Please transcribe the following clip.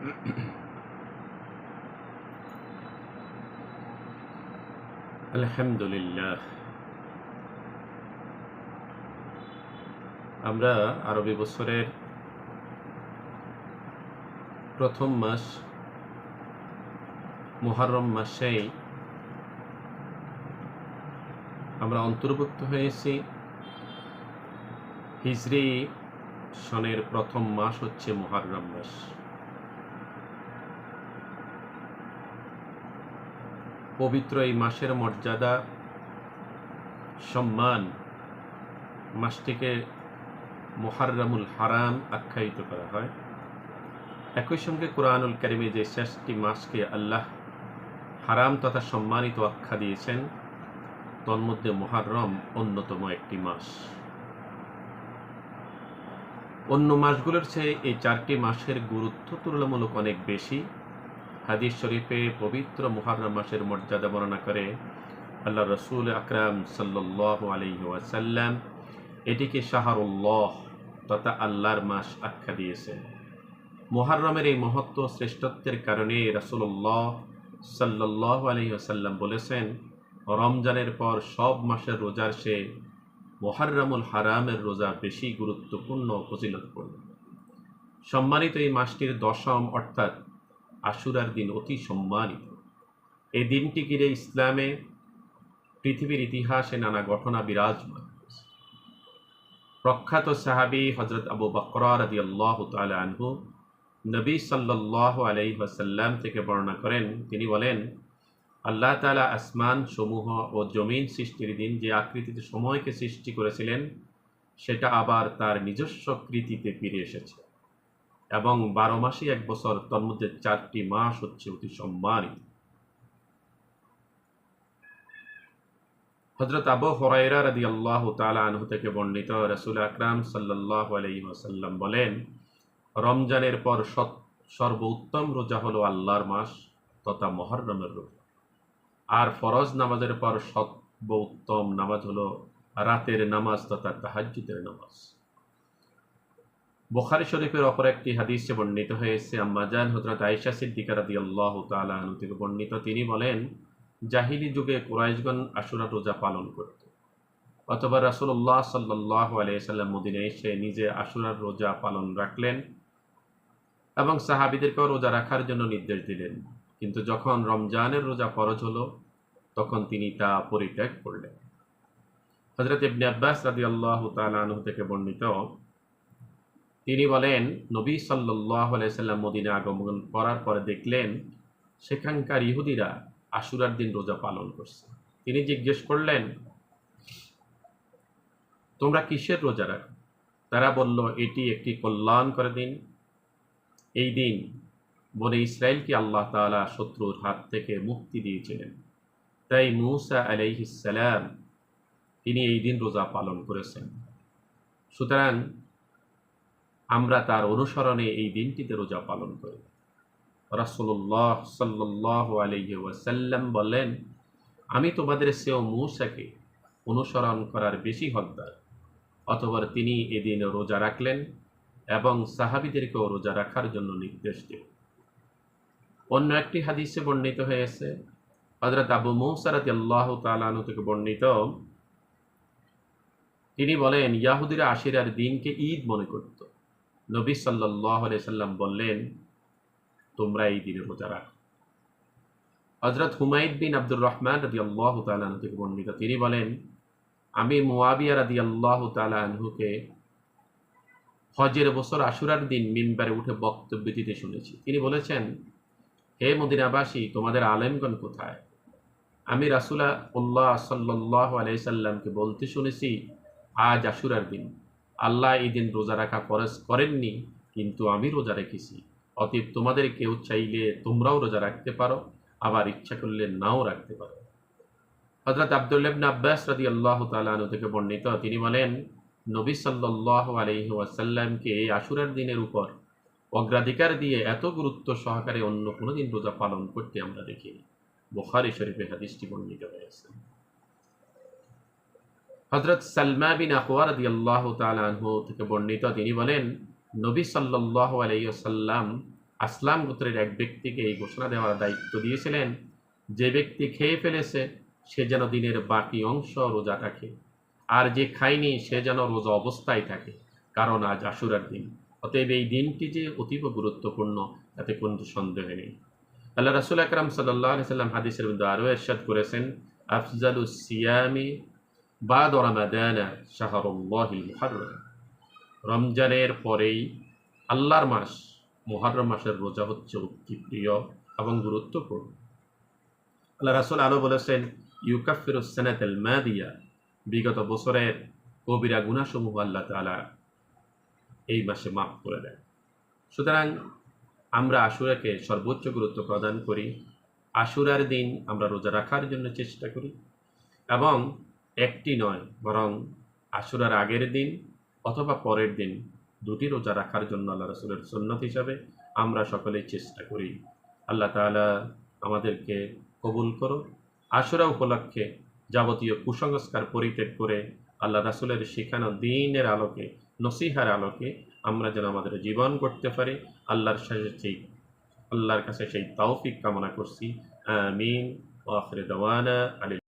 আলহামদুলিল্লাহ। আমরা আরবি বছরের প্রথম মাস মুহররম মাসেই আমরা অন্তর্ভুক্ত হয়েছি। হিজরি সনের প্রথম মাস হচ্ছে মুহররম মাস। পবিত্র এই মাসের মর্যাদা, সম্মান মাসটিকে মোহাররামুল হারাম আখ্যায়িত করা হয়। একই সঙ্গে কোরআনুল কারিমে যে শেষটি মাসকে আল্লাহ হারাম তথা সম্মানিত আখ্যা দিয়েছেন, তন্মধ্যে মোহাররম অন্যতম একটি মাস। অন্য মাসগুলোর চেয়ে এই চারটি মাসের গুরুত্ব তুলনামূলক অনেক বেশি। হাদিস শরীফে পবিত্র মুহাররম মাসের মর্যাদা বর্ণনা করে আল্লাহ রসুল আকরাম সাল্লাহ আলহি ওয়াসাল্লাম, এটিকে শাহরুল্লাহ তথা আল্লাহর মাস আখ্যা দিয়েছেন। মোহাররমের এই মহত্ব শ্রেষ্ঠত্বের কারণে রাসুল্লাহ সাল্লাহ আলহি আসাল্লাম বলেছেন, রমজানের পর সব মাসের রোজার সে মোহাররমুল হারামের রোজা বেশি গুরুত্বপূর্ণ ফজিলতপূর্ণ। সম্মানিত এই মাসটির দশম, অর্থাৎ আশুরার দিন অতি সম্মানিত। এই দিনটি ঘিরে ইসলামে পৃথিবীর ইতিহাসে নানা ঘটনা বিরাজমান প্রখ্যাত সাহাবি হজরত আবু বকর আদি আল্লাহ আনহু নবী সাল্লাহ আলাইসাল্লাম থেকে বর্ণনা করেন, তিনি বলেন, আল্লাহ তালা আসমান সমূহ ও জমিন সৃষ্টির দিন যে আকৃতিতে সময়কে সৃষ্টি করেছিলেন, সেটা আবার তার নিজস্ব কৃতিতে ফিরে এসেছে। এবং বারো মাসই এক বছর তন্মধ্যে চারটি মাস হচ্ছে অতি সম্মানিত। হজরত আবু হরাইরা রাদি আল্লাহ তালা আনহু থেকে বর্ণিত রসুল আকরাম সাল্লাহ আলহিহাসাল্লাম বলেন, রমজানের পর সর্বোত্তম রোজা হলো আল্লাহর মাস তথা মহরমের রোজা। আর ফরজ নামাজের পর সর্বোত্তম নামাজ হলো রাতের নামাজ তথা তাহাজ্জুদের নামাজ। বোখারি শরীফের অপর একটি হাদিসে বর্ণিত হয়েছে আম্মাজান হজরত আয়েশা সিদ্দিকা রাদি আল্লাহ তালু থেকে বর্ণিত। তিনি বলেন, জাহিলি যুগে কুরাইশগণ আশুরা রোজা পালন করত, অথবা রাসুল্লাহ সাল্লাহ আলিয়াল্লাম মদিনে এসে নিজে আশুরার রোজা পালন রাখলেন এবং সাহাবিদেরকেও রোজা রাখার জন্য নির্দেশ দিলেন। কিন্তু যখন রমজানের রোজা ফরজ হলো, তখন তিনি তা পরিত্যাগ করলেন। হজরত ইবনে আব্বাস রাদি আল্লাহ তালু থেকে বর্ণিত তিনি বলেন, নবী সাল্লাহ আলাইসাল্লাম মদিনে আগমন করার পরে দেখলেন, সেখানকার ইহুদিরা আশুরার দিন রোজা পালন করছে। তিনি জিজ্ঞেস করলেন, তোমরা কিসের রোজা রাখো? তারা বলল, এটি একটি কল্যাণ করে দিন। এই দিন বনে ইসরায়েলকে আল্লাহ তালা শত্রুর হাত থেকে মুক্তি দিয়েছিলেন। তাই মুসা আলাইহিসাল্লাম তিনি এই দিন রোজা পালন করেছেন। সুতরাং আমরা তার অনুসরণে এই দিনটিতে রোজা পালন করি। রাসুল্লাহ সাল্লাহ আলহি ওয়াসাল্লাম বললেন আমি তোমাদের সেও মূসাকে অনুসরণ করার বেশি হকদার। অথবা তিনি এদিন রোজা রাখলেন এবং সাহাবিদেরকেও রোজা রাখার জন্য নির্দেশ দিল অন্য একটি হাদিসে বর্ণিত হয়েছে হজরত আবু মৌসারাত আল্লাহ তালু থেকে বর্ণিত, তিনি বলেন, ইয়াহুদিরা আশিরার দিনকে ঈদ মনে করত। নবী সাল্লাম বললেন, তোমরা এই দিনে রোজা রাখো। হজরত হুমায়দ বিন আব্দুর রহমান রদি আল্লাহ তালু থেকে বর্ণিত, তিনি বলেন, আমি মুয়াবিয়া রাদি আল্লাহ তালুকে হজের বছর আশুরার দিন মিম্বারে উঠে বক্তব্য দিতে শুনেছি। তিনি বলেছেন, হে মদিনাবাসী, তোমাদের আলেমগণ কোথায়? আমি রাসুলা উল্লাহ সাল্লাহ আলাইসাল্লামকে বলতে শুনেছি, আজ আশুরার দিন। আল্লাহ এই দিন রোজা রাখা ফরজ করেননি, কিন্তু আমি রোজা রেখেছি। অতএব তোমাদের কেউ চাইলে তোমরাও রোজা রাখতে পারো, আবার ইচ্ছা করলে নাও রাখতে পারো। হজরত আবদুল্লাবন আব্বাস রাদি আল্লাহ তালু থেকে বর্ণিত, তিনি বলেন, নবী সাল্লাহ আলহি এই আশুরার দিনের উপর অগ্রাধিকার দিয়ে এত গুরুত্ব সহকারে অন্য কোনো দিন রোজা পালন করতে আমরা দেখিনি। বোখারি শরীফে হাদিসটি বর্ণিত হয়েছে। হজরত সালমা বিন আকুয়ার দি আল্লাহ তালহ থেকে বর্ণিত, তিনি বলেন, নবী সাল্লাহ আলাইসাল্লাম আসলাম গোত্রের এক ব্যক্তিকে এই ঘোষণা দেওয়ার দায়িত্ব দিয়েছিলেন, যে ব্যক্তি খেয়ে ফেলেছে, সে যেন দিনের বাকি অংশ রোজা রাখে, আর যে খায়নি, সে যেন রোজা অবস্থায় থাকে, কারণ আজ আশুরার দিন। অতএব এই দিনটি যে অতীব গুরুত্বপূর্ণ, তাতে কোনো সন্দেহ নেই। আল্লাহ রাসুল আকরাম সাল্লাহ সাল্লাম হাদিসের মধ্যে আরও এরশাদ করেছেন আফজালু সিয়ামি বা দরামাদানা শাহরুল্লাহিল মুহাররম। রমজানের পরেই আল্লাহর মাস, মুহাররম মাসের রোজা হচ্ছে অতি প্রিয় এবং গুরুত্বপূর্ণ। আল্লাহ রাসুল আলো বলেছেন ইউকাফিরুসানাতেল মাদিয়া বিগত বছরের কবিরা গুণাসমূহ আল্লাহ তালা এই মাসে মাফ করে দেন। সুতরাং আমরা আশুরাকে সর্বোচ্চ গুরুত্ব প্রদান করি, আশুরার দিন আমরা রোজা রাখার জন্য চেষ্টা করি এবং একটি নয়, বরং আশুরার আগের দিন অথবা পরের দিন দুটি রোজা রাখার জন্য আল্লাহ রসুলের সন্ন্যত হিসাবে আমরা সকলেই চেষ্টা করি। আল্লাহ তাআলা আমাদেরকে কবুল করো আশুরা উপলক্ষে যাবতীয় কুসংস্কার পরিত্যাগ করে আল্লাহ রাসুলের শেখানো দিনের আলোকে, নসিহার আলোকে আমরা যেন আমাদের জীবন করতে পারি। আল্লাহর সাথে সেই, আল্লাহর কাছে সেই তৌফিক কামনা করছি। আমিন। দাওয়ানা আলী